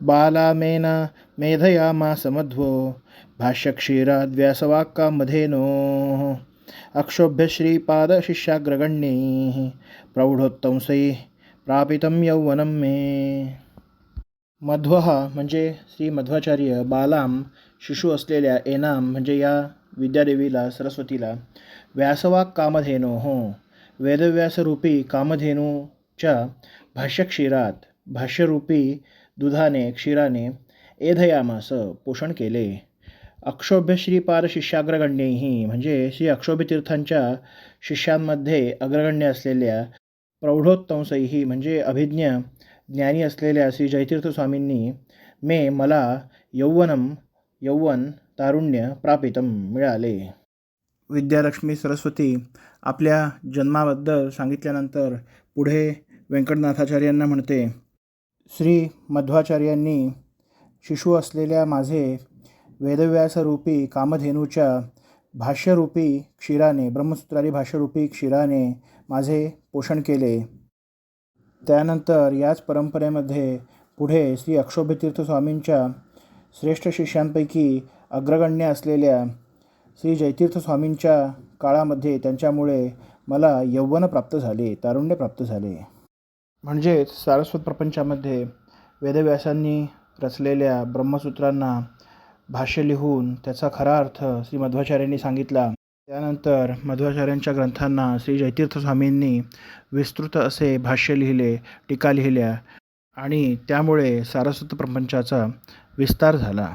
बालामेन मेधयामास मध्वो भाष्यक्षीराद्व्यासवाक्कामधेनो। अक्षोभ्य श्रीपादशिष्याग्रगण्यैः। प्रौढोत्तंसैः प्रापितं यौवनं मे। मध्वः म्हणजे श्री मध्वाचार्य बालाम शिशु असलेल्या एनाम म्हणजे या विद्यादेवीला सरस्वतीला व्यासवाक कामधेनो हो। वेदव्यासरूपी कामधेनूच्या भाष्यक्षीरात भाष्यरूपी दुधाने क्षीराने एधयामास पोषण केले. अक्षोभ्य श्रीपाद शिष्याग्रगण्यैही म्हणजे श्री अक्षोभ्यतीर्थांच्या शिष्यांमध्ये अग्रगण्य असलेल्या प्रौढोत्तंसैही म्हणजे अभिज्ञ ज्ञानी असलेल्या श्री जयतीर्थ स्वामींनी मे मला यौवनम यौवन तारुण्य प्रापितम मिळाले. विद्यालक्ष्मी सरस्वती आपल्या जन्माबद्दल सांगितल्यानंतर पुढे व्यंकटनाथाचार्यांना म्हणते श्री मध्वाचार्यांनी शिशु असलेल्या माझे वेदव्यासरूपी कामधेनूच्या भाष्यरूपी क्षीराने ब्रह्मसूत्रारी भाष्यरूपी क्षीराने माझे पोषण केले. त्यानंतर याच परंपरेमध्ये पुढे श्री अक्षोभतीर्थ स्वामींच्या श्रेष्ठ शिष्यांपैकी अग्रगण्य असलेल्या श्री जयतीर्थ स्वामींच्या काळामध्ये त्यांच्यामुळे मला यौवन प्राप्त झाले तारुण्य प्राप्त झाले. म्हणजेच सारस्वत प्रपंचामध्ये वेदव्यासांनी रचलेल्या ब्रह्मसूत्रांना भाष्य लिहून त्याचा खरा अर्थ श्री मध्वाचार्यांनी सांगितला. त्यानंतर मध्वाचार्यांच्या ग्रंथांना श्री जयतीर्थ स्वामींनी विस्तृत असे भाष्य लिहिले टीका लिहिल्या आणि त्यामुळे सारस्वत प्रपंचाचा विस्तार झाला.